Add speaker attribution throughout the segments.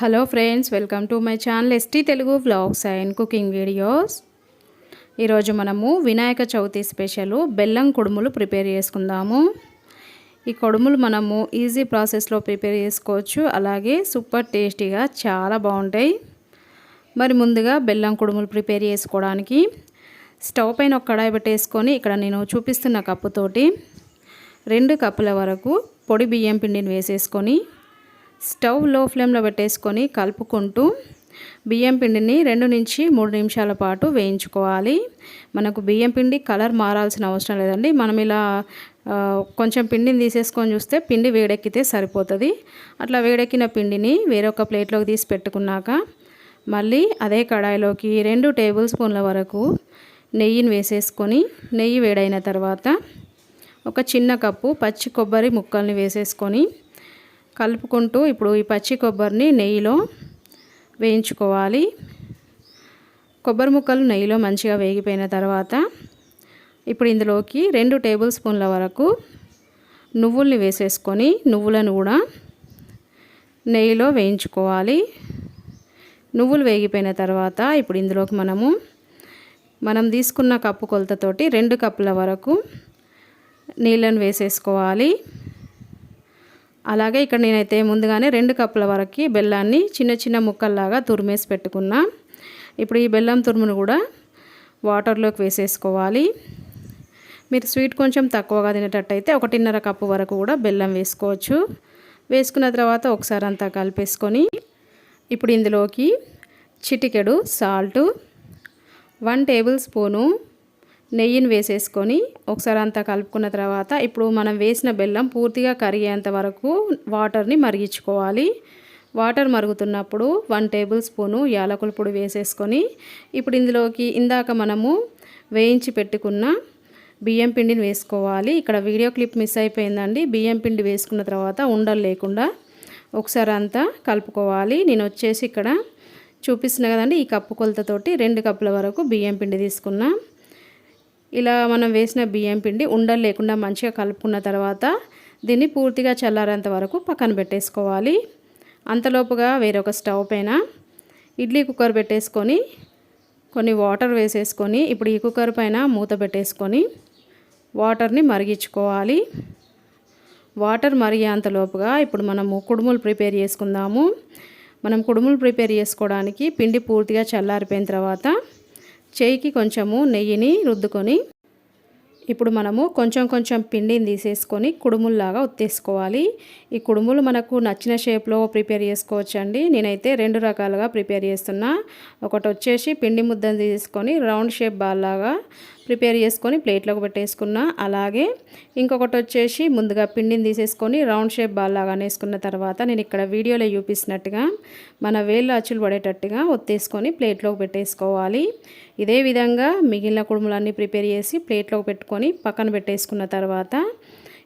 Speaker 1: Hello friends welcome to my channel ST Telugu vlogs and cooking videos. ఈరోజు మనము Vinayaka Chavithi special బెల్లం కుడుములు prepare చేసుకుందాము. ఈ కుడుములు మనము ఈజీ ప్రాసెస్లో ప్రిపేర్ చేసుకోవచ్చు. అలాగే సూపర్ టేస్టీగా చాలా బాగుంటాయి. మరి ముందుగా బెల్లం కుడుములు ప్రిపేర్ చేసుకోవడానికి స్టవ్ పైన ఒక కడాయి పెట్టేసుకొని ఇక్కడ నేను చూపిస్తున్న కప్పుతోటి రెండు కప్పుల వరకు పొడి బియ్యం పిండిని వేసేసుకొని స్టవ్లో ఫ్లేమ్లో పెట్టేసుకొని కలుపుకుంటూ బియ్యం పిండిని రెండు నుంచి మూడు నిమిషాల పాటు వేయించుకోవాలి. మనకు బియ్యం పిండి కలర్ మారాల్సిన అవసరం లేదండి. మనం ఇలా కొంచెం పిండిని తీసేసుకొని చూస్తే పిండి వేడెక్కితే సరిపోతుంది. అట్లా వేడెక్కిన పిండిని వేరొక ప్లేట్లోకి తీసి పెట్టుకున్నాక మళ్ళీ అదే కడాయిలోకి రెండు టేబుల్ స్పూన్ల వరకు నెయ్యిని వేసేసుకొని నెయ్యి వేడైన తర్వాత ఒక చిన్న కప్పు పచ్చి కొబ్బరి ముక్కల్ని వేసేసుకొని కలుపుకుంటూ ఇప్పుడు ఈ పచ్చి కొబ్బరిని నెయ్యిలో వేయించుకోవాలి. కొబ్బరి ముక్కలు నెయ్యిలో మంచిగా వేగిపోయిన తర్వాత ఇప్పుడు ఇందులోకి రెండు టేబుల్ స్పూన్ల వరకు నువ్వుల్ని వేసేసుకొని నువ్వులను కూడా నెయ్యిలో వేయించుకోవాలి. నువ్వులు వేగిపోయిన తర్వాత ఇప్పుడు ఇందులోకి మనము మనం తీసుకున్న కప్పు కొలతతోటి రెండు కప్పుల వరకు నీళ్ళను వేసేసుకోవాలి. అలాగే ఇక్కడ నేనైతే ముందుగానే రెండు కప్పుల వరకు బెల్లాన్ని చిన్న చిన్న ముక్కల్లాగా తురిమేసి పెట్టుకున్నా. ఇప్పుడు ఈ బెల్లం తురుమును కూడా వాటర్లోకి వేసేసుకోవాలి. మీరు స్వీట్ కొంచెం తక్కువగా తినేటట్టయితే ఒకటిన్నర కప్పు వరకు కూడా బెల్లం వేసుకోవచ్చు. వేసుకున్న తర్వాత ఒకసారి అంతా కలిపేసుకొని ఇప్పుడు ఇందులోకి చిటికెడు సాల్టు వన్ టేబుల్ స్పూను నెయ్యిని వేసేసుకొని ఒకసారి అంతా కలుపుకున్న తర్వాత ఇప్పుడు మనం వేసిన బెల్లం పూర్తిగా కరిగేంత వరకు వాటర్ని మరిగించుకోవాలి. వాటర్ మరుగుతున్నప్పుడు వన్ టేబుల్ స్పూను యాలకుల పొడి వేసేసుకొని ఇప్పుడు ఇందులోకి ఇందాక మనము వేయించి పెట్టుకున్న బియ్యం పిండిని వేసుకోవాలి. ఇక్కడ వీడియో క్లిప్ మిస్ అయిపోయిందండి. బియ్యం పిండి వేసుకున్న తర్వాత ఉండలు లేకుండా ఒకసారి అంతా కలుపుకోవాలి. నేను వచ్చేసి ఇక్కడ చూపిస్తున్నా కదండి ఈ కప్పు కొలతతోటి రెండు కప్పుల వరకు బియ్యం పిండి తీసుకున్నా. ఇలా మనం వేసిన బియ్యం పిండి ఉండలు లేకుండా మంచిగా కలుపుకున్న తర్వాత దీన్ని పూర్తిగా చల్లారేంత వరకు పక్కన పెట్టేసుకోవాలి. అంతలోపుగా వేరొక స్టవ్ పైన ఇడ్లీ కుక్కర్ పెట్టేసుకొని కొన్ని వాటర్ వేసేసుకొని ఇప్పుడు ఈ కుక్కర్ పైన మూత పెట్టేసుకొని వాటర్ని మరిగించుకోవాలి. వాటర్ మరిగేంతలోపుగా ఇప్పుడు మనము కుడుములు ప్రిపేర్ చేసుకుందాము. మనం కుడుములు ప్రిపేర్ చేసుకోవడానికి పిండి పూర్తిగా చల్లారిపోయిన తర్వాత చేయికి కొంచెము నెయ్యిని రుద్దుకొని ఇప్పుడు మనము కొంచెం కొంచెం పిండిని తీసేసుకొని కుడుముల్లాగా ఉత్తేసుకోవాలి ఈ కుడుములు మనకు నచ్చిన షేప్లో ప్రిపేర్ చేసుకోవచ్చు అండి నేనైతే రెండు రకాలుగా ప్రిపేర్ చేస్తున్నా. ఒకటి వచ్చేసి పిండి ముద్దను తీసుకొని రౌండ్ షేప్ బాల్ లాగా ప్రిపేర్ చేసుకొని ప్లేట్లోకి పెట్టేసుకున్న. అలాగే ఇంకొకటి వచ్చేసి ముందుగా పిండిని తీసేసుకొని రౌండ్ షేప్ బాల్ లాగా వేసుకున్న తర్వాత నేను ఇక్కడ వీడియోలో చూపిస్తున్నట్టుగా మన వేళ్ళు అచ్చులు పడేటట్టుగా ఒత్తేసుకొని ప్లేట్లోకి పెట్టేసుకోవాలి. ఇదే విధంగా మిగిలిన కుడుములన్నీ ప్రిపేర్ చేసి ప్లేట్లోకి పెట్టుకొని పక్కన పెట్టేసుకున్న తర్వాత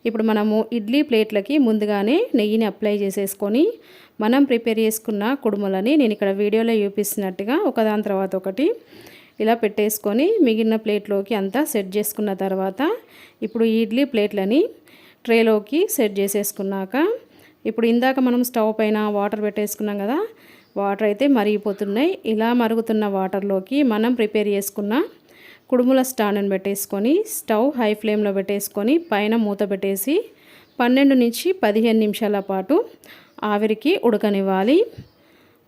Speaker 1: ఇప్పుడు మనము ఇడ్లీ ప్లేట్లకి ముందుగానే నెయ్యిని అప్లై చేసేసుకొని మనం ప్రిపేర్ చేసుకున్న కుడుములని నేను ఇక్కడ వీడియోలో చూపిస్తున్నట్టుగా ఒకదాని తర్వాత ఒకటి ఇలా పెట్టేసుకొని మిగిలిన ప్లేట్లోకి అంతా సెట్ చేసుకున్న తర్వాత ఇప్పుడు ఈ ఇడ్లీ ప్లేట్లని ట్రేలోకి సెట్ చేసేసుకున్నాక ఇప్పుడు ఇందాక మనం స్టవ్ పైన వాటర్ పెట్టేసుకున్నాం కదా వాటర్ అయితే మరిగిపోతున్నాయి. ఇలా మరుగుతున్న వాటర్లోకి మనం ప్రిపేర్ చేసుకున్న కుడుముల స్టాండ్ని పెట్టేసుకొని స్టవ్ హై ఫ్లేమ్లో పెట్టేసుకొని పైన మూత పెట్టేసి పన్నెండు నుంచి పదిహేను నిమిషాల పాటు ఆవిరికి ఉడకనివ్వాలి.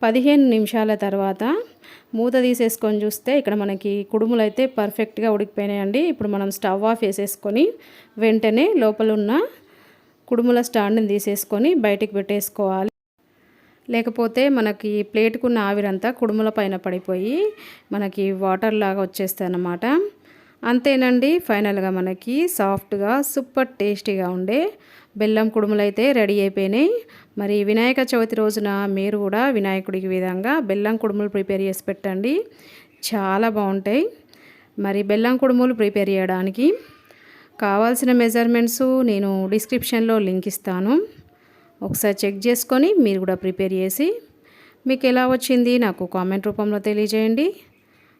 Speaker 1: పదిహేను నిమిషాల తర్వాత మూత తీసేసుకొని చూస్తే ఇక్కడ మనకి కుడుములు అయితే పర్ఫెక్ట్గా ఉడికిపోయినాయండి. ఇప్పుడు మనం స్టవ్ ఆఫ్ వేసేసుకొని వెంటనే లోపల ఉన్న కుడుముల స్టాండ్ని తీసేసుకొని బయటికి పెట్టేసుకోవాలి. లేకపోతే మనకి ప్లేట్కున్న ఆవిరంతా కుడుముల పైన పడిపోయి మనకి వాటర్ లాగా వచ్చేస్తాయి అన్నమాట అంతేనండి. ఫైనల్గా మనకి సాఫ్ట్గా సూపర్ టేస్టీగా ఉండే బెల్లం కుడుములు అయితే రెడీ అయిపోయినాయి. మరి వినాయక చవితి రోజున మీరు కూడా వినాయకుడికి విధంగా బెల్లం కుడుములు ప్రిపేర్ చేసి పెట్టండి. చాలా బాగుంటాయి. మరి బెల్లం కుడుములు ప్రిపేర్ చేయడానికి కావాల్సిన మెజర్మెంట్స్ నేను డిస్క్రిప్షన్లో లింక్ ఇస్తాను. ఒకసారి చెక్ చేసుకొని మీరు కూడా ప్రిపేర్ చేసి మీకు ఎలా వచ్చింది నాకు కామెంట్ రూపంలో తెలియజేయండి.